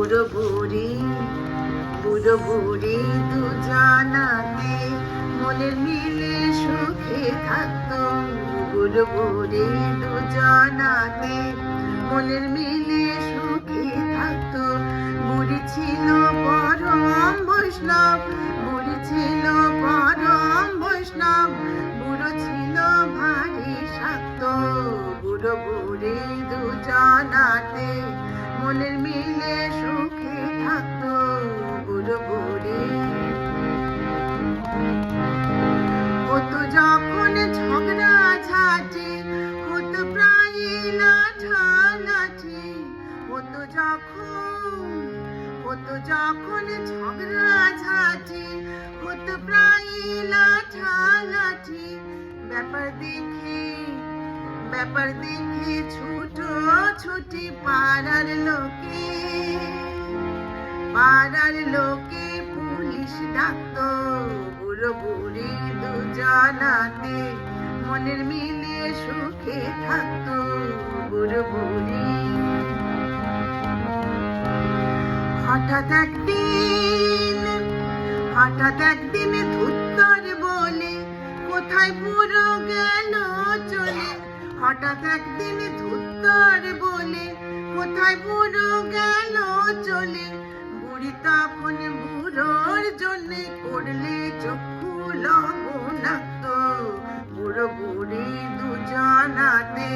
বুড়ো বুড়ি বুড়ো বুড়ি দুজনাতে মনের মিলে সুখে থাকতো। বুড়ো বুড়ি দুজনাতে মনের মিলে সুখে থাকতো। বুড়ি ছিল পরম বৈষ্ণব, বুড়ি ছিল পরম বৈষ্ণব, বুড়ো ছিল ভারী শাক্ত। বুড়ো বুড়ি দুজনাতে হতো যখন ঝগড়া ঝাঁটি হতো প্রায় লাঠালাঠি হতো যখন হতো যখন ঝগড়া ঝাঁটি হতো প্রায় লাঠালাঠি ব্যাপার দেখে ব্যাপার দেখে ছুটো ছুটি পাড়ার লোকে পাড়ার লোকে পুলিশ ডাকতো বুড়ো বুড়ি দুজনাতে মনের মিলে সুখে থাকতো। বুড়ো বুড়ি হঠাৎ একদিন হঠাৎ একদিন ধুত্তর বলে, কোথায় পুরো গেল চলে? হঠাৎ একদিন ধুত্তর বলে, কোথায় পুরো গেল চলে? বুড়ি তখন বুড়োর জন্য করলে চক্ষু লবণাক্ত। বুড়ি দুজনাতে।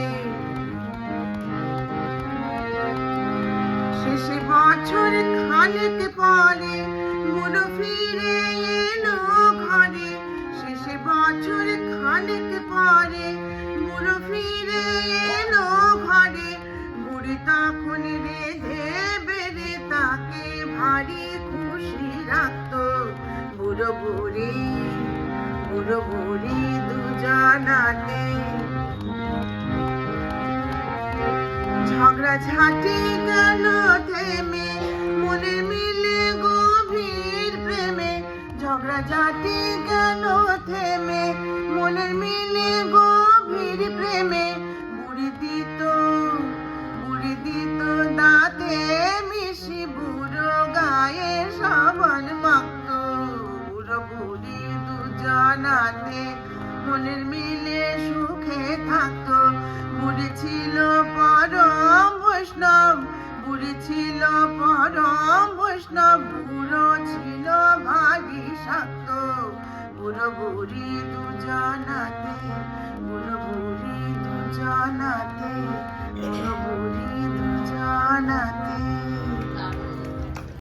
শেষে বছর খানেক পরে বুড়ো ফিরে এলো ঘরে। শেষে বছর খানেক পরে বুড়ো ফিরে এলো ঘরে। বুড়ি তখন রেধে বুড়ো বুড়ি বুড়ো দুজনাতে ঝগড়া ঝাঁটি গেল থেমে? মনে মিলে গভীর প্রেমে। ঝগড়া দুজনাতে মনের মিলে সুখে থাকতো। বুড়ি ছিল পরম বৈষ্ণব, বুড়ি ছিল পরম বৈষ্ণব, বুড়ো ছিল ভারী শাক্ত বুড়ো বুড়ি দুজনাতে, বুড়ো বুড়ি দুজনাতে, বুড়ো বুড়ি দুজনাতে।